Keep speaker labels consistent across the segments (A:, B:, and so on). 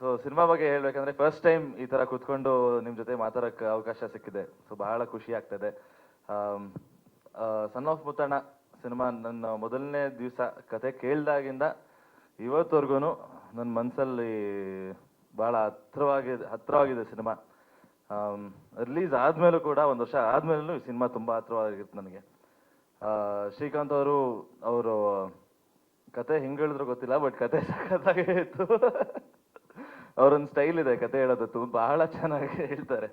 A: So cinema ಬಗ್ಗೆ ಹೇಳ್ಬೇಕಂದ್ರೆ first time ಈ ತರ ಕುತ್ಕೊಂಡು ನಿಮ್ ಜೊತೆ ಮಾತಾಡಕ್ಕೆ ಅವಕಾಶ ಸಿಕ್ಕಿದೆ. ಸೊ ಬಹಳ ಖುಷಿ ಆಗ್ತದೆ. ಸನ್ ಆಫ್ ಮುತ್ತಣ್ಣ ಸಿನಿಮಾ ನನ್ನ ಮೊದಲನೇ ದಿವಸ ಕತೆ ಕೇಳ್ದಾಗಿಂದ ಇವತ್ತವರೆಗೂ ನನ್ನ ಮನಸ್ಸಲ್ಲಿ ಬಹಳ ಹತ್ರವಾಗಿದೆ ಹತ್ರವಾಗಿದೆ ಸಿನಿಮಾ ರಿಲೀಸ್ ಆದ್ಮೇಲೂ ಕೂಡ ಒಂದು ವರ್ಷ ಆದ್ಮೇಲೂ ಈ ಸಿನಿಮಾ ತುಂಬಾ ಹತ್ರವಾಗಿತ್ತು ನನಗೆ. ಶ್ರೀಕಾಂತ್ ಅವರು ಅವರು ಕತೆ ಹೆಂಗೆ ಹೇಳಿದ್ರು ಗೊತ್ತಿಲ್ಲ ಬಟ್ ಕತೆ ಸಖತ್ತಾಗೇ ಇತ್ತು. ಅವ್ರೊಂದು ಸ್ಟೈಲ್ ಇದೆ, ಕತೆ ಹೇಳೋದು ತುಂಬಾ ಬಹಳ ಚೆನ್ನಾಗಿ ಹೇಳ್ತಾರೆ.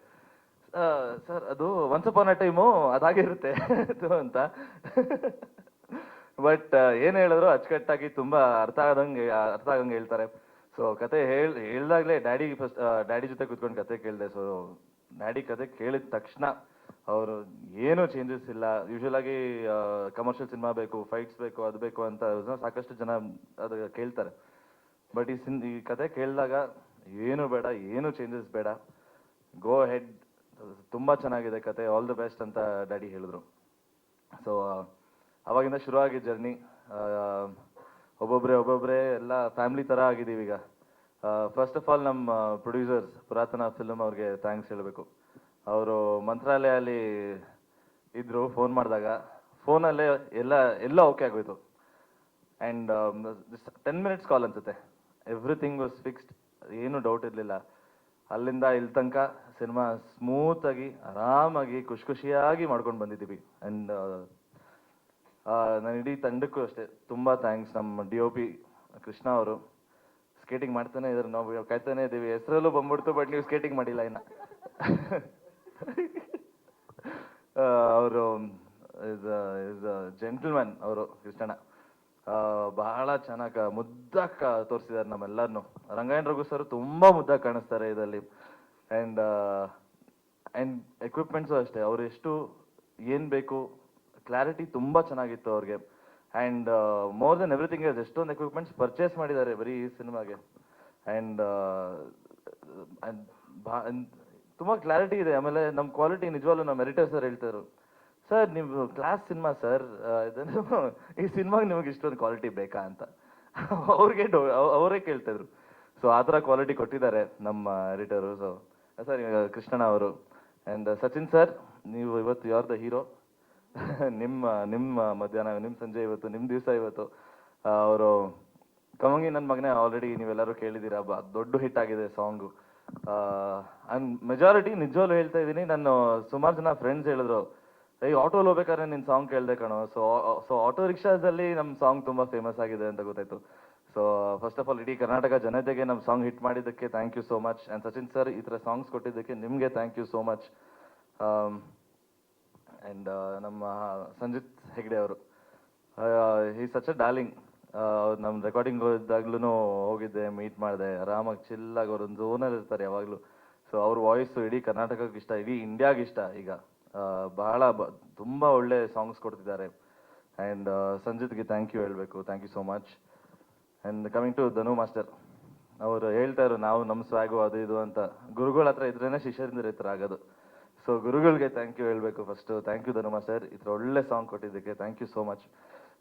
A: ಸರ್, ಅದು ಒನ್ಸ್ ಅಪಾನ್ ಅ ಟೈಮು ಅದಾಗಿರುತ್ತೆ ಅಂತ. ಬಟ್ ಏನ್ ಹೇಳಿದ್ರು ಅಚ್ಚುಕಟ್ಟಾಗಿ ತುಂಬಾ ಅರ್ಥ ಆಗದಂಗೆ, ಅರ್ಥ ಆಗಂಗೆ ಹೇಳ್ತಾರೆ. ಸೊ ಕತೆ ಹೇಳ್, ಹೇಳ್ದಾಗ್ಲೇ ಡ್ಯಾಡಿ ಫಸ್ಟ್ ಡ್ಯಾಡಿ ಜೊತೆ ಕುತ್ಕೊಂಡು ಕತೆ ಕೇಳಿದೆ. ಸೊ ಡ್ಯಾಡಿ ಕತೆ ಕೇಳಿದ ತಕ್ಷಣ ಅವರು, ಏನು ಚೇಂಜಸ್ ಇಲ್ಲ. ಯೂಶುವಲ್ ಆಗಿ ಕಮರ್ಷಿಯಲ್ ಸಿನಿಮಾ ಬೇಕು ಫೈಟ್ಸ್ ಬೇಕು, ಅದು ಬೇಕು ಅಂತ ಸಾಕಷ್ಟು ಜನ ಅದು ಕೇಳ್ತಾರೆ. ಬಟ್ ಈ ಸಿನ್, ಈ ಕತೆ ಕೇಳಿದಾಗ ಏನು ಬೇಡ, ಏನು ಚೇಂಜಸ್ ಬೇಡ. ಗೋ ಹೆಡ್ ತುಂಬಾ ಚೆನ್ನಾಗಿದೆ ಕತೆ. ಆಲ್ ದ ಬೆಸ್ಟ್ ಅಂತ ಡ್ಯಾಡಿ ಹೇಳಿದ್ರು. ಸೊ ಅವಾಗಿಂದ ಶುರು ಜರ್ನಿ. ಒಬ್ಬೊಬ್ರೆ ಒಬ್ಬೊಬ್ರೆ ಎಲ್ಲ ಫ್ಯಾಮಿಲಿ ತರ ಆಗಿದ್ದೀವಿ ಈಗ. ಫಸ್ಟ್ ಆಫ್ ಆಲ್ ನಮ್ಮ ಪ್ರೊಡ್ಯೂಸರ್ಸ್ ಪುರಾತನ ಫಿಲ್ಮ್ ಅವ್ರಿಗೆ ಥ್ಯಾಂಕ್ಸ್ ಹೇಳಬೇಕು. ಅವರು ಮಂತ್ರಾಲಯಲ್ಲಿ ಇದ್ರು ಫೋನ್ ಮಾಡಿದಾಗ. ಫೋನಲ್ಲೇ ಎಲ್ಲ ಎಲ್ಲ ಓಕೆ ಆಗೋಯ್ತು. ಆ್ಯಂಡ್ ಟೆನ್ ಮಿನಿಟ್ಸ್ ಕಾಲ್ ಅನ್ಸುತ್ತೆ. ಎವ್ರಿಥಿಂಗ್ ವಾಸ್ ಫಿಕ್ಸ್ಡ್ ಏನು ಡೌಟ್ ಇರಲಿಲ್ಲ. ಅಲ್ಲಿಂದ ಇಲ್ಲಿ ತನಕ ಸಿನಿಮಾ ಸ್ಮೂತ್ ಆಗಿ, ಆರಾಮಾಗಿ, ಖುಷಿ ಖುಷಿಯಾಗಿ ಮಾಡ್ಕೊಂಡು ಬಂದಿದ್ದೀವಿ. ಆ್ಯಂಡ್ ನಾನು ಇಡೀ ತಂಡಕ್ಕೂ ಅಷ್ಟೇ ತುಂಬ ಥ್ಯಾಂಕ್ಸ್ ನಮ್ಮ ಡಿ ಒ ಪಿ ಕೃಷ್ಣ ಅವರು. ಸ್ಕೇಟಿಂಗ್ ಮಾಡ್ತಾನೆ ಇದ್ದಾರೆ ನಾವು ಕಾಯ್ತಾನೆ ಇದ್ದೀವಿ. ಹೆಸರಲ್ಲೂ ಬಂದ್ಬಿಡ್ತು ಬಟ್ ನೀವು ಸ್ಕೇಟಿಂಗ್ ಮಾಡಿಲ್ಲ ಇನ್ನ. ಅವರು ಇಸ್ ಇಸ್ ಜೆಂಟಲ್ಮ್ಯಾನ್ ಅವರು ಕೃಷ್ಣಣ್ಣ ಬಹಳ ಚೆನ್ನಾಗಿ ಮುದ್ದಾಕ ತೋರಿಸಿದ್ದಾರೆ ನಮ್ಮೆಲ್ಲರನ್ನು ರಂಗಾಯಣ ರಘು ಸರ್ ತುಂಬಾ ಮುದ್ದಾಗಿ ಕಾಣಿಸ್ತಾರೆ ಇದರಲ್ಲಿ. ಅಂಡ್ ಅಂಡ್ ಎಕ್ವಿಪ್ಮೆಂಟ್ಸು ಅಷ್ಟೇ. ಅವ್ರು ಎಷ್ಟು, ಏನು ಬೇಕು ಕ್ಲಾರಿಟಿ ತುಂಬಾ ಚೆನ್ನಾಗಿತ್ತು ಅವ್ರಿಗೆ. And more than everything is ಎಷ್ಟೊಂದು ಎಕ್ವಿಪ್ಮೆಂಟ್ಸ್ ಪರ್ಚೇಸ್ ಮಾಡಿದ್ದಾರೆ ಬರೀ ಈ ಸಿನಿಮಾಗೆ. ಅಂಡ್ ತುಂಬಾ ಕ್ಲಾರಿಟಿ ಇದೆ. ಆಮೇಲೆ ನಮ್ಮ ಕ್ವಾಲಿಟಿ ನಿಜವಾಗ್ಲೂ ನಮ್ಮ ಎಡಿಟರ್ ಸರ್ ಹೇಳ್ತಾರೆ ಸರ್ ನೀವು ಕ್ಲಾಸ್ ಸಿನಿಮಾ ಸರ್ ಇದನ್ನು ಈ ಸಿನಿಮಾಗೆ ನಿಮಗೆ ಇಷ್ಟೊಂದು ಕ್ವಾಲಿಟಿ ಬೇಕಾ ಅಂತ. ಅವ್ರಿಗೆ ಅವರೇ ಕೇಳ್ತಾ ಇದ್ರು ಸೊ ಆ ಥರ ಕ್ವಾಲಿಟಿ ಕೊಟ್ಟಿದ್ದಾರೆ ನಮ್ಮ ಎಡಿಟರು ಸೊ ಸರ್ ಕೃಷ್ಣಣ್ಣ ಅವರು ಆ್ಯಂಡ್ ಸಚಿನ್ ಸರ್, ನೀವು ಇವತ್ತು ಯಾರ್ ದ ಹೀರೋ? ನಿಮ್ಮ ನಿಮ್ಮ ಮಧ್ಯಾಹ್ನ, ನಿಮ್ಮ ಸಂಜೆ ಇವತ್ತು, ನಿಮ್ಮ ದಿವಸ ಇವತ್ತು. ಅವರು, ಕಮಂಗಿ ನನ್ನ ಮಗನೇ ಆಲ್ರೆಡಿ ನೀವೆಲ್ಲರೂ ಕೇಳಿದ್ದೀರಾ, ಬ, ದೊಡ್ಡ ಹಿಟ್ ಆಗಿದೆ ಸಾಂಗು ಅಂಡ್ ಮೆಜಾರಿಟಿ ನಿಜವಾಗ್ಲೂ ಹೇಳ್ತಾ ಇದ್ದೀನಿ, ನಾನು ಸುಮಾರು ಜನ ಫ್ರೆಂಡ್ಸ್ ಹೇಳಿದ್ರು. ಏಯ್ ಆಟೋಲ್ ಹೋಗ್ಬೇಕಾದ್ರೆ ನಿನ್ ಸಾಂಗ್ ಕೇಳ್ದೆ ಕಣೋ. ಸೊ ಸೊ ಆಟೋ ರಿಕ್ಷಾದಲ್ಲಿ ನಮ್ಮ ಸಾಂಗ್ ತುಂಬಾ ಫೇಮಸ್ ಆಗಿದೆ ಅಂತ ಗೊತ್ತಾಯ್ತು. ಸೊ ಫಸ್ಟ್ ಆಫ್ ಆಲ್ ಇಡೀ ಕರ್ನಾಟಕ ಜನತೆಗೆ ನಮ್ಮ ಸಾಂಗ್ ಹಿಟ್ ಮಾಡಿದ್ದಕ್ಕೆ thank you so much and Sachin sir ಈ ಥರ ಸಾಂಗ್ಸ್ ಕೊಟ್ಟಿದ್ದಕ್ಕೆ ನಿಮಗೆ thank you so much and ನಮ್ಮ ಸಂಜಿತ್ ಹೆಗ್ಡೆ ಅವರು. ಈ ಸಚ್ ಅ ಡಾರ್ಲಿಂಗ್ ನಮ್ಮ ರೆಕಾರ್ಡಿಂಗ್ ಇದ್ದಾಗ್ಲೂ ಹೋಗಿದ್ದೆ ಮೀಟ್ ಮಾಡಿದೆ. ಆರಾಮಾಗಿ ಚಿಲ್ಲಾಗಿ ಅವ್ರ ಒಂದು ಝೋನಲ್ಲಿ ಇರ್ತಾರೆ ಯಾವಾಗಲೂ. ಸೊ ಅವ್ರ ವಾಯ್ಸು ಇಡೀ ಕರ್ನಾಟಕಕ್ಕೆ ಇಷ್ಟ, ಇಡೀ ಇಂಡಿಯಾಗೆ ಇಷ್ಟ ಈಗ. ಬಹಳ ತುಂಬ ಒಳ್ಳೆ ಸಾಂಗ್ಸ್ ಕೊಡ್ತಿದ್ದಾರೆ. ಆ್ಯಂಡ್ ಸಂಜಿತ್ಗೆ ಥ್ಯಾಂಕ್ ಯು ಹೇಳಬೇಕು. Thank you so much and coming to Dhanu master ಅವರು ಹೇಳ್ತಾ ಇರು ನಾವು ನಮ್ಮ ಸ್ವಾಗು ಅದು ಇದು ಅಂತ. ಗುರುಗಳ ಹತ್ರ ಇದ್ರೇನೆ ಶಿಷ್ಯರಿಂದ ಥರ ಆಗೋದು. ಸೊ ಗುರುಗಳಿಗೆ ಥ್ಯಾಂಕ್ ಯು ಹೇಳಬೇಕು first thank you Dhanu master ಈ ಥರ ಒಳ್ಳೆ ಸಾಂಗ್ ಕೊಟ್ಟಿದ್ದಕ್ಕೆ ಥ್ಯಾಂಕ್ ಯು ಸೋ ಮಚ್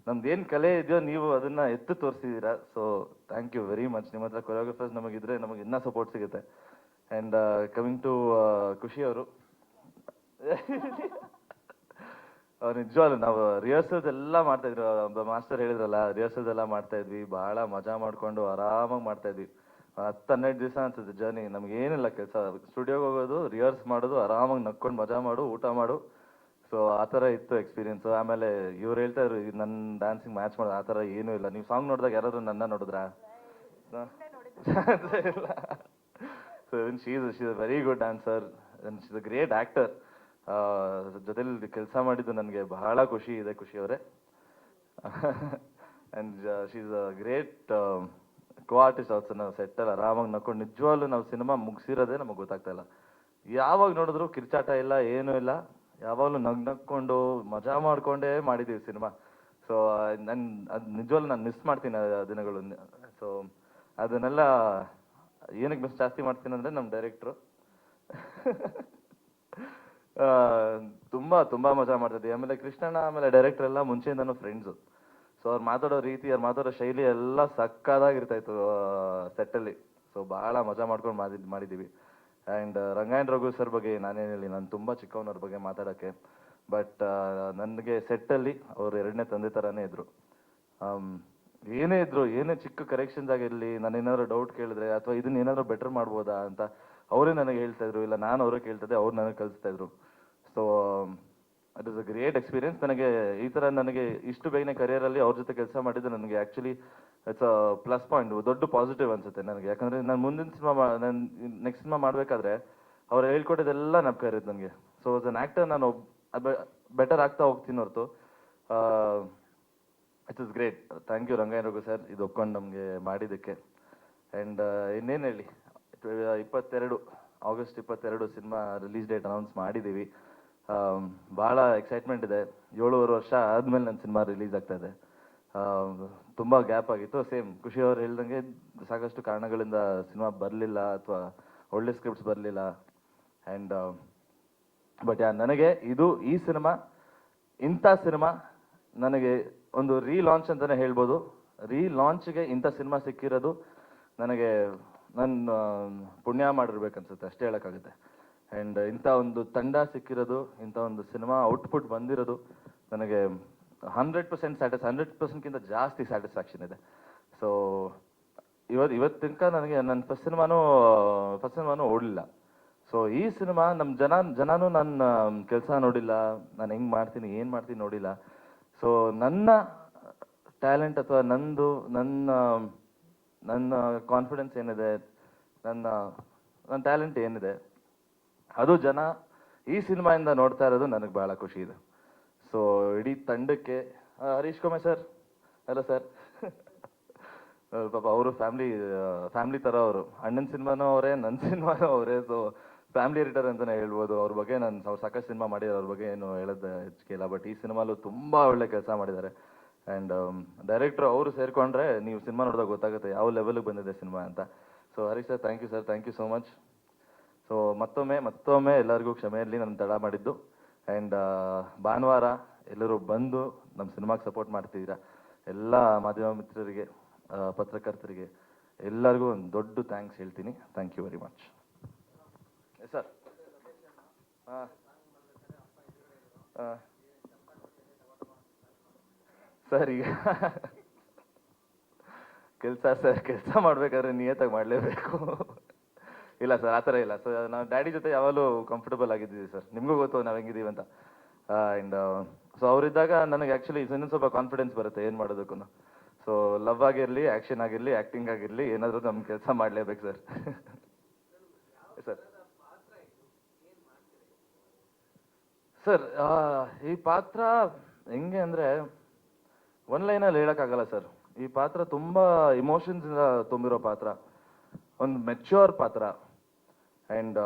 A: ನಮ್ದು ಏನು ಕಲೆ ಇದೆಯೋ ನೀವು ಅದನ್ನ ಎತ್ತು ತೋರಿಸಿದ್ದೀರಾ so thank you very much ನಿಮ್ಮ ಹತ್ರ ಕೊರಿಯೋಗ್ರಫರ್ಸ್ ನಮಗಿದ್ರೆ ನಮಗೆ ಇನ್ನೂ ಸಪೋರ್ಟ್ ಸಿಗುತ್ತೆ. ಆ್ಯಂಡ್ ಕಮಿಂಗ್ ಟು ಖುಷಿ ಅವ್ರು ನಿಜವಾಗ್ಲು ನಾವು ರಿಹರ್ಸಲ್ಸ್ ಎಲ್ಲ ಮಾಡ್ತಾ ಇದ್ರು ಮಾಸ್ಟರ್ ಹೇಳಿದ್ರಲ್ಲ ರಿಹರ್ಸಲ್ಸ್ ಎಲ್ಲ ಮಾಡ್ತಾ ಇದ್ವಿ ಬಹಳ ಮಜಾ ಮಾಡ್ಕೊಂಡು ಆರಾಮಾಗಿ ಮಾಡ್ತಾ ಇದ್ವಿ ಹತ್ತು ಹನ್ನೆರಡು ದಿವಸ ಅನ್ಸುತ್ತೆ ಜರ್ನಿ ನಮ್ಗೆ ಏನಿಲ್ಲ ಕೆಲಸ ಸ್ಟುಡಿಯೋಗೆ ಹೋಗೋದು ರಿಹರ್ಸ್ ಮಾಡೋದು, ಆರಾಮಾಗಿ ನಕ್ಕೊಂಡು ಮಜಾ ಮಾಡು, ಊಟ ಮಾಡು. ಸೊ ಆ ಥರ ಇತ್ತು ಎಕ್ಸ್ಪೀರಿಯನ್ಸ್ ಆಮೇಲೆ ಇವ್ರು ಹೇಳ್ತಾ ಇದ್ರು, ಇದು ನನ್ನ ಡ್ಯಾನ್ಸಿಂಗ್ ಮ್ಯಾಚ್ ಮಾಡೋದು, ಆ ಥರ ಏನೂ ಇಲ್ಲ. ನೀವು ಸಾಂಗ್ ನೋಡಿದಾಗ ಯಾರಾದರೂ ನನ್ನ ನೋಡಿದ್ರಾ? ಇಲ್ಲ so she's she's a very good dancer she's a great actor ಜೊತೆಲಿ ಕೆಲಸ ಮಾಡಿದ್ದು ನನಗೆ ಬಹಳ ಖುಷಿ ಇದೆ ಖುಷಿ ಅವರೇ. And she's a great co artist also ನಾವು ಸೆಟ್ಟಲ್ಲಿ ಆರಾಮಾಗಿ ನಕ್ಕೊಂಡು ನಿಜವಾಗ್ಲೂ ನಾವು ಸಿನಿಮಾ ಮುಗಿಸಿರೋದೇ ನಮಗೆ ಗೊತ್ತಾಗ್ತಾ ಇಲ್ಲ. ಯಾವಾಗ ನೋಡಿದ್ರು ಕಿರ್ಚಾಟ ಇಲ್ಲ, ಏನೂ ಇಲ್ಲ. ಯಾವಾಗಲೂ ನಗ್ ನಕ್ಕೊಂಡು ಮಜಾ ಮಾಡ್ಕೊಂಡೇ ಮಾಡಿದ್ದೀವಿ ಸಿನಿಮಾ. ಸೊ ನನ್, ಅದು ನಿಜವಾಗ್ಲೂ ನಾನು ಮಿಸ್ ಮಾಡ್ತೀನಿ ದಿನಗಳು. ಸೊ ಅದನ್ನೆಲ್ಲ, ಏನಕ್ಕೆ ಮಿಸ್ ಜಾಸ್ತಿ ಮಾಡ್ತೀನಿ ಅಂದ್ರೆ ನಮ್ಮ ಡೈರೆಕ್ಟ್ರು ತುಂಬಾ ತುಂಬಾ ಮಜಾ ಮಾಡ್ತಿದ್ವಿ ಆಮೇಲೆ ಕೃಷ್ಣಣ್ಣ ಆಮೇಲೆ ಡೈರೆಕ್ಟರ್ ಎಲ್ಲ ಮುಂಚೆಯಿಂದನೂ ಫ್ರೆಂಡ್ಸು ಸೊ ಅವ್ರು ಮಾತಾಡೋ ರೀತಿ ಅವ್ರು ಮಾತಾಡೋ ಶೈಲಿ ಎಲ್ಲ ಸಕ್ಕದಾಗಿರ್ತಾ ಇತ್ತು ಸೆಟ್ಟಲ್ಲಿ ಸೊ ಬಹಳ ಮಜಾ ಮಾಡ್ಕೊಂಡು ಮಾಡಿ ಮಾಡಿದ್ದೀವಿ ಆ್ಯಂಡ್ ರಂಗಾಯಣ್ ರಘು ಸರ್ ಬಗ್ಗೆ ನಾನೇನು ಹೇಳಿ ನಾನು ತುಂಬ ಚಿಕ್ಕವನವ್ರ ಬಗ್ಗೆ ಮಾತಾಡೋಕ್ಕೆ. ಬಟ್ ನನಗೆ ಸೆಟ್ಟಲ್ಲಿ ಅವ್ರು ಎರಡನೇ ತಂದೆ ಥರನೇ ಆಮ್, ಏನೇ ಇದ್ರು ಏನೇ ಚಿಕ್ಕ ಕರೆಕ್ಷನ್ಸ್ ಆಗಿರಲಿ ನಾನು ಏನಾದ್ರು ಡೌಟ್ ಕೇಳಿದ್ರೆ ಅಥವಾ ಇದನ್ನ ಏನಾದ್ರು ಬೆಟರ್ ಮಾಡ್ಬೋದಾ ಅಂತ ಅವರೇ ನನಗೆ ಹೇಳ್ತಾ ಇದ್ರು, ಇಲ್ಲ ನಾನು ಅವರೇ ಕೇಳ್ತಿದ್ದೆ ಅವ್ರು ನನಗೆ ಕಲಿಸ್ತಾ ಇದ್ರು. So it is a great experience ನನಗೆ ಈ ಥರ ನನಗೆ ಇಷ್ಟು ಬೇಗನೆ ಕರಿಯರಲ್ಲಿ ಅವ್ರ ಜೊತೆ ಕೆಲಸ ಮಾಡಿದ್ದು ನನಗೆ actually it's a plus point ದೊಡ್ಡ ಪಾಸಿಟಿವ್ ಅನ್ಸುತ್ತೆ ನನಗೆ. ಯಾಕಂದ್ರೆ ನಾನು ಮುಂದಿನ ಸಿನಿಮಾ ನಾನು ನೆಕ್ಸ್ಟ್ ಸಿನಿಮಾ ಮಾಡಬೇಕಾದ್ರೆ ಅವ್ರು ಹೇಳ್ಕೊಟ್ಟಿದ್ದೆಲ್ಲ ನಮ್ಗೆ ಇರುತ್ತೆ ನನಗೆ. ಸೊ ಆಸ್ ಅನ್ ಆ್ಯಕ್ಟರ್ ನಾನು ಬೆಟರ್ ಆಗ್ತಾ ಹೋಗ್ತೀನಿ ಹೊರತು. It is great thank you Rangayana Raghu sir ಇದು ಒಪ್ಕೊಂಡು ನಮಗೆ ಮಾಡಿದ್ದಕ್ಕೆ. ಆ್ಯಂಡ್ ಇನ್ನೇನು ಹೇಳಿ? ಇಪ್ಪತ್ತೆರಡು ಆಗಸ್ಟ್ ಇಪ್ಪತ್ತೆರಡು ಸಿನಿಮಾ ರಿಲೀಸ್ ಡೇಟ್ ಅನೌನ್ಸ್ ಮಾಡಿದ್ದೀವಿ. ಭಾಳ ಎಕ್ಸೈಟ್ಮೆಂಟ್ ಇದೆ. ಏಳುವರೆ ವರ್ಷ ಆದಮೇಲೆ ನನ್ನ ಸಿನಿಮಾ ರಿಲೀಸ್ ಆಗ್ತಾ ಇದೆ. ತುಂಬ ಗ್ಯಾಪ್ ಆಗಿತ್ತು. ಸೇಮ್ ಖುಷಿ ಅವ್ರು ಹೇಳ್ದಂಗೆ ಸಾಕಷ್ಟು ಕಾರಣಗಳಿಂದ ಸಿನಿಮಾ ಬರಲಿಲ್ಲ ಅಥವಾ ಒಳ್ಳೆ ಸ್ಕ್ರಿಪ್ಟ್ಸ್ ಬರಲಿಲ್ಲ. ಆ್ಯಂಡ್ ಬಟ್ ನನಗೆ ಇದು ಈ ಸಿನಿಮಾ ಇಂಥ ಸಿನಿಮಾ ನನಗೆ ಒಂದು ರೀ ಲಾಂಚ್ ಅಂತಲೇ ಹೇಳ್ಬೋದು. ರೀ ಲಾಂಚ್ಗೆ ಇಂಥ ಸಿನಿಮಾ ಸಿಕ್ಕಿರೋದು ನನಗೆ ನನ್ನ ಪುಣ್ಯ ಮಾಡಿರ್ಬೇಕನ್ಸುತ್ತೆ, ಅಷ್ಟೇ ಹೇಳೋಕ್ಕಾಗುತ್ತೆ. ಆ್ಯಂಡ್ ಇಂಥ ಒಂದು ತಂಡ ಸಿಕ್ಕಿರೋದು, ಇಂಥ ಒಂದು ಸಿನಿಮಾ ಔಟ್ಪುಟ್ ಬಂದಿರೋದು, ನನಗೆ ಹಂಡ್ರೆಡ್ ಪರ್ಸೆಂಟ್ ಸ್ಯಾಟಿಸ್, ಹಂಡ್ರೆಡ್ ಪರ್ಸೆಂಟ್ಗಿಂತ ಜಾಸ್ತಿ ಸ್ಯಾಟಿಸ್ಫ್ಯಾಕ್ಷನ್ ಇದೆ. ಸೊ ಇವತ್ತು ಇವತ್ತು ತನಕ ನನಗೆ ನನ್ನ ಫಸ್ಟ್ ಸಿನಿಮಾನು ಫಸ್ಟ್ ಸಿನಿಮಾನು ಓಡಲಿಲ್ಲ. ಸೊ ಈ ಸಿನಿಮಾ ನಮ್ಮ ಜನ, ಜನನೂ ನನ್ನ ಕೆಲಸ ನೋಡಿಲ್ಲ, ನಾನು ಹೆಂಗೆ ಮಾಡ್ತೀನಿ, ಏನು ಮಾಡ್ತೀನಿ ನೋಡಿಲ್ಲ. ಸೊ ನನ್ನ ಟ್ಯಾಲೆಂಟ್ ಅಥವಾ ನಂದು, ನನ್ನ ನನ್ನ ಕಾನ್ಫಿಡೆನ್ಸ್ ಏನಿದೆ, ನನ್ನ ನನ್ನ ಟ್ಯಾಲೆಂಟ್ ಏನಿದೆ, ಅದು ಜನ ಈ ಸಿನಿಮಾಯಿಂದ ನೋಡ್ತಾ ಇರೋದು ನನಗೆ ಭಾಳ ಖುಷಿ ಇದೆ. ಸೊ ಇಡೀ ತಂಡಕ್ಕೆ Harish Kumar sir hello sir ಪಾಪ ಅವರು ಫ್ಯಾಮ್ಲಿ ಫ್ಯಾಮ್ಲಿ ಥರ ಅವರು. ಅಣ್ಣನ ಸಿನಿಮಾನೂ ಅವರೇ ನನ್ನ ಸಿನಿಮಾನೂ ಅವರೇ. ಸೊ ಫ್ಯಾಮಿಲಿ ರಿಟರ್ ಅಂತಲೇ ಹೇಳ್ಬೋದು. ಅವ್ರ ಬಗ್ಗೆ ನಾನು ಅವ್ರು ಸಾಕಷ್ಟು ಸಿನಿಮಾ ಮಾಡಿದ್ದಾರೆ ಅವ್ರ ಬಗ್ಗೆ ಏನು ಹೇಳೋದು ಹೆಚ್ಚಿಗೆ ಇಲ್ಲ ಬಟ್ ಈ ಸಿನಿಮಾಲು ತುಂಬ ಒಳ್ಳೆ ಕೆಲಸ ಮಾಡಿದ್ದಾರೆ. ಆ್ಯಂಡ್ ಡೈರೆಕ್ಟ್ರು ಅವರು ಸೇರಿಕೊಂಡ್ರೆ ನೀವು ಸಿನಿಮಾ ನೋಡಿದಾಗ ಗೊತ್ತಾಗುತ್ತೆ ಯಾವ ಲೆವೆಲ್ಗೆ ಬಂದಿದೆ ಸಿನಿಮಾ ಅಂತ. So Harish sir thank you sir thank you so much so ಮತ್ತೊಮ್ಮೆ ಮತ್ತೊಮ್ಮೆ ಎಲ್ಲರಿಗೂ ಕ್ಷಮೆಯಲ್ಲಿ ನಾನು ತಡ ಮಾಡಿದ್ದು. ಆ್ಯಂಡ್ ಭಾನುವಾರ ಎಲ್ಲರೂ ಬಂದು ನಮ್ಮ ಸಿನಿಮಾಗೆ ಸಪೋರ್ಟ್ ಮಾಡ್ತಿದ್ದೀರಾ ಎಲ್ಲ ಮಾಧ್ಯಮ ಮಿತ್ರರಿಗೆ ಪತ್ರಕರ್ತರಿಗೆ ಎಲ್ಲರಿಗೂ ಒಂದು ದೊಡ್ಡ ಥ್ಯಾಂಕ್ಸ್ ಹೇಳ್ತೀನಿ. Thank you very much sir ಹಾಂ ಹಾಂ ಸರ್, ಈಗ ಕೆಲಸ ಸರ್, ಕೆಲಸ ಮಾಡ್ಬೇಕಾದ್ರೆ ನಿಯತ್ತಾಗಿ ಮಾಡಲೇಬೇಕು. ಇಲ್ಲ ಸರ್, ಆ ಥರ ಇಲ್ಲ. ಸರ್ ನಾವು ಡ್ಯಾಡಿ ಜೊತೆ ಯಾವಾಗಲೂ ಕಂಫರ್ಟಬಲ್ ಆಗಿದ್ದೀವಿ ಸರ್. ನಿಮಗೂ ಗೊತ್ತು ನಾವು ಹೆಂಗಿದ್ದೀವಿ ಅಂತ. ಆ್ಯಂಡ್ ಸೊ ಅವರಿದ್ದಾಗ ನನಗೆ ಆ್ಯಕ್ಚುಲಿ ಇನ್ನೊಂದು ಸ್ವಲ್ಪ ಕಾನ್ಫಿಡೆನ್ಸ್ ಬರುತ್ತೆ ಏನು ಮಾಡೋದಕ್ಕೂ ಸೊ ಲವ್ ಆಗಿರಲಿ ಆ್ಯಕ್ಷನ್ ಆಗಿರಲಿ ಆ್ಯಕ್ಟಿಂಗ್ ಆಗಿರಲಿ, ಏನಾದರೂ ನಮ್ಮ ಕೆಲಸ ಮಾಡಲೇಬೇಕು ಸರ್. ಸರ್. ಸರ್ ಈ ಪಾತ್ರ ಹೆಂಗೆ ಅಂದರೆ ಒನ್ ಲೈನಲ್ಲಿ ಹೇಳೋಕ್ಕಾಗಲ್ಲ ಸರ್ ಈ ಪಾತ್ರ ತುಂಬ ಇಮೋಷನ್ಸಿಂದ ತುಂಬಿರೋ ಪಾತ್ರ. ಒಂದು ಮೆಚ್ಯೂರ್ ಪಾತ್ರ. ಆ್ಯಂಡ್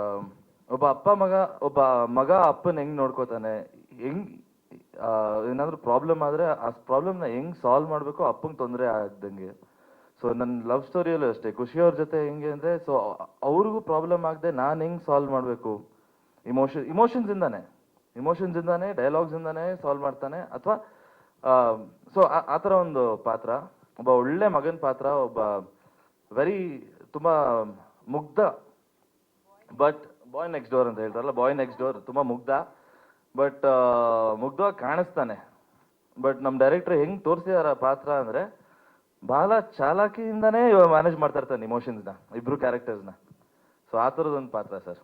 A: ಒಬ್ಬ ಅಪ್ಪ ಮಗ, ಒಬ್ಬ ಮಗ ಅಪ್ಪನ ಹೆಂಗ್ ನೋಡ್ಕೋತಾನೆ, ಹೆಂಗ್ ಏನಾದರೂ ಪ್ರಾಬ್ಲಮ್ ಆದರೆ ಆ ಪ್ರಾಬ್ಲಮ್ನ ಹೆಂಗ್ ಸಾಲ್ವ್ ಮಾಡಬೇಕು ಅಪ್ಪಂಗೆ ತೊಂದರೆ ಆಗ್ದಂಗೆ. ಸೊ ನನ್ನ ಲವ್ ಸ್ಟೋರಿಯಲ್ಲೂ ಅಷ್ಟೇ. ಖುಷಿಯವ್ರ ಜೊತೆ ಹೆಂಗೆ ಅಂದರೆ ಸೊ ಅವ್ರಿಗೂ ಪ್ರಾಬ್ಲಮ್ ಆಗದೆ ನಾನು ಹೆಂಗ್ ಸಾಲ್ವ್ ಮಾಡಬೇಕು? ಇಮೋಷನ್ ಇಮೋಷನ್ಸಿಂದಾನೆ ಇಮೋಷನ್ಸಿಂದಾನೇ ಡೈಲಾಗ್ಸಿಂದಾನೇ ಸಾಲ್ವ್ ಮಾಡ್ತಾನೆ. ಅಥವಾ ಸೊ ಆ ಥರ ಒಂದು ಪಾತ್ರ, ಒಬ್ಬ ಒಳ್ಳೆ ಮಗನ ಪಾತ್ರ, ಒಬ್ಬ ವೆರಿ ತುಂಬ ಮುಗ್ಧ ಬಟ್ ಬಾಯ್ ನೆಕ್ಸ್ಟ್ ಡೋರ್ ಅಂತ ಹೇಳ್ತಾರಲ್ಲ ಬಾಯ್ ನೆಕ್ಸ್ಟ್ ಡೋರ್ ತುಂಬ ಮುಗ್ಧ ಬಟ್ ಮುಗ್ಧವಾಗಿ ಕಾಣಿಸ್ತಾನೆ. ಬಟ್ ನಮ್ಮ ಡೈರೆಕ್ಟರ್ ಹೆಂಗ್ ತೋರಿಸಿದಾರ ಪಾತ್ರ ಅಂದ್ರೆ, ಬಹಳ ಚಾಲಾಕಿಯಿಂದಾನೇ ಮ್ಯಾನೇಜ್ ಮಾಡ್ತಾ ಇರ್ತಾನೆ ಇಮೋಷನ್ಸ್ನ ಇಬ್ರು ಕ್ಯಾರೆಕ್ಟರ್ಸ್ನ ಸೊ ಆ ಥರದೊಂದು ಪಾತ್ರ ಸರ್.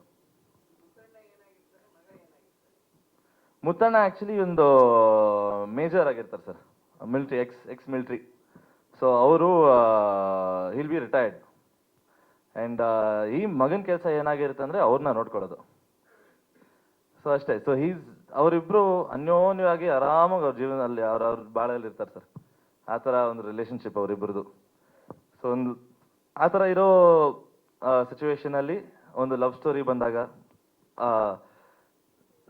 A: ಮುತ್ತಣ್ಣ ಆ್ಯಕ್ಚುಲಿ ಒಂದು ಮೇಜರ್ ಆಗಿರ್ತಾರೆ sir military ex ex military so ಅವರು ಹಿಲ್ ಬಿ ರಿಟೈರ್ಡ್ ಆ್ಯಂಡ್ ಈ ಮಗನ ಕೆಲಸ ಏನಾಗಿರುತ್ತೆ ಅಂದರೆ ಅವ್ರನ್ನ ನೋಡ್ಕೊಳ್ಳೋದು. ಸೊ ಅಷ್ಟೇ. ಸೊ ಹೀಸ್ ಅವರಿಬ್ಬರು ಅನ್ಯೋನ್ಯವಾಗಿ ಆರಾಮಾಗಿ ಅವ್ರ ಜೀವನದಲ್ಲಿ, ಅವ್ರ ಅವ್ರ ಬಾಳಲ್ಲಿ ಇರ್ತಾರೆ ಸರ್ ಆ ಥರ ಒಂದು ರಿಲೇಷನ್ಶಿಪ್ ಅವರಿಬ್ಬರದು ಸೊ ಒಂದು, ಆ ಥರ ಇರೋ ಸಿಚುವೇಶನಲ್ಲಿ ಒಂದು ಲವ್ ಸ್ಟೋರಿ ಬಂದಾಗ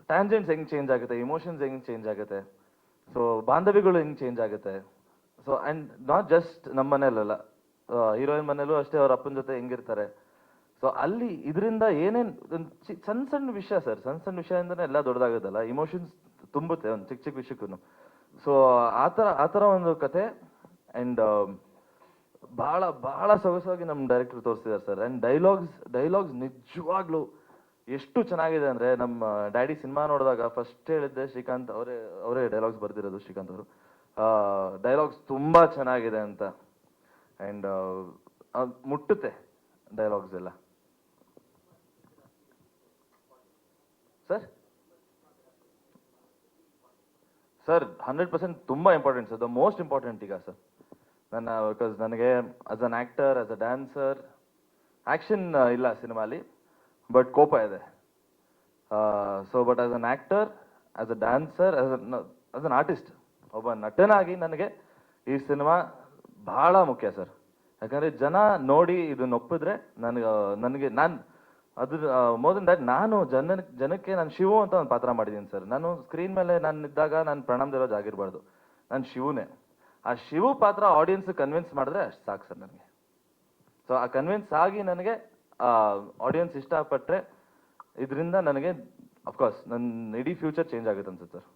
A: ಟ್ಯಾಂಜೆಂಟ್ಸ್ ಹೆಂಗೆ ಚೇಂಜ್ ಆಗುತ್ತೆ ಇಮೋಷನ್ಸ್ ಹೆಂಗೆ ಚೇಂಜ್ ಆಗುತ್ತೆ ಸೊ ಬಾಂಧವ್ಯಗಳು ಹೆಂಗೆ ಚೇಂಜ್ ಆಗುತ್ತೆ ಸೊ ಅಂಡ್ ನಾಟ್ ಜಸ್ಟ್ ನಮ್ಮ ಮನೇಲಲ್ಲ ಹೀರೋಯಿನ್ ಮನೇಲೂ ಅಷ್ಟೇ ಅವ್ರ ಅಪ್ಪನ ಜೊತೆ ಹೆಂಗಿರ್ತಾರೆ ಸೊ ಅಲ್ಲಿ ಇದರಿಂದ ಏನೇನು, ಒಂದು ಸಣ್ಣ ಸಣ್ಣ ವಿಷಯ ಸರ್ ಸಣ್ಣ ಸಣ್ಣ ವಿಷಯದಿಂದನೇ ಎಲ್ಲ ದೊಡ್ಡದಾಗೋದಲ್ಲ ಇಮೋಷನ್ಸ್ ತುಂಬುತ್ತೆ ಒಂದು ಚಿಕ್ಕ ಚಿಕ್ಕ ವಿಷಯಕ್ಕೂ ಸೊ ಆ ಥರ ಆ ಥರ ಒಂದು ಕತೆ ಆ್ಯಂಡ್ ಭಾಳ ಭಾಳ ಸೊಗಸಾಗಿ ನಮ್ಮ ಡೈರೆಕ್ಟರ್ ತೋರಿಸಿದ್ದಾರೆ ಸರ್ ಆ್ಯಂಡ್ ಡೈಲಾಗ್ಸ್ ಡೈಲಾಗ್ಸ್ ನಿಜವಾಗ್ಲೂ ಎಷ್ಟು ಚೆನ್ನಾಗಿದೆ ಅಂದರೆ ನಮ್ಮ ಡ್ಯಾಡಿ ಸಿನಿಮಾ ನೋಡಿದಾಗ ಫಸ್ಟ್ ಹೇಳಿದ್ದೆ ಶ್ರೀಕಾಂತ್ ಅವರೇ ಅವರೇ ಡೈಲಾಗ್ಸ್ ಬರ್ದಿರೋದು ಶ್ರೀಕಾಂತ್ ಅವರು. ಡೈಲಾಗ್ಸ್ ತುಂಬ ಚೆನ್ನಾಗಿದೆ ಅಂತ. ಆ್ಯಂಡ್ ಮುಟ್ಟುತ್ತೆ ಡೈಲಾಗ್ಸ್ ಎಲ್ಲ. ಸರ್ ಸರ್ ಹಂಡ್ರೆಡ್ ಪರ್ಸೆಂಟ್ ತುಂಬ important sir the most important ಈಗ ಸರ್ ನನ್ನ ಬಿಕಾಸ್ ನನಗೆ as an actor as a dancer action ಇಲ್ಲ ಸಿನಿಮಾಲಿ. ಬಟ್ ಕೋಪ ಇದೆ. So but as an actor as a dancer as as an artist ಒಬ್ಬ ನಟನಾಗಿ ನನಗೆ ಈ ಸಿನಿಮಾ ಬಹಳ ಮುಖ್ಯ ಸರ್. ಯಾಕಂದರೆ ಜನ ನೋಡಿ ಇದನ್ನ ಒಪ್ಪಿದ್ರೆ ನನಗೆ ನನಗೆ ನಾನು ಅದ್ರ ಮೋರ್ ನಾನು ಜನ, ಜನಕ್ಕೆ ನಾನು ಶಿವು ಅಂತ ಒಂದು ಪಾತ್ರ ಮಾಡಿದ್ದೀನಿ ಸರ್. ನಾನು ಸ್ಕ್ರೀನ್ ಮೇಲೆ ನಾನು ಇದ್ದಾಗ ನಾನು ಪ್ರಣಾಮ್ ದೇವರಾಜ್ ಆಗಿರಬಾರ್ದು. ನಾನು ಶಿವನೇ. ಆ ಶಿವು ಪಾತ್ರ ಆಡಿಯನ್ಸ್ ಕನ್ವಿನ್ಸ್ ಮಾಡಿದ್ರೆ ಅಷ್ಟು ಸಾಕು ಸರ್ ನನಗೆ. ಸೊ ಆ ಕನ್ವಿನ್ಸ್ ಆಗಿ ನನಗೆ ಆಡಿಯನ್ಸ್ ಇಷ್ಟಪಟ್ಟರೆ ಇದರಿಂದ ನನಗೆ ಅಫ್ಕೋರ್ಸ್ ನನ್ನ ಇಡೀ ಫ್ಯೂಚರ್ ಚೇಂಜ್ ಆಗುತ್ತೆ ಅನ್ಸುತ್ತೆ ಸರ್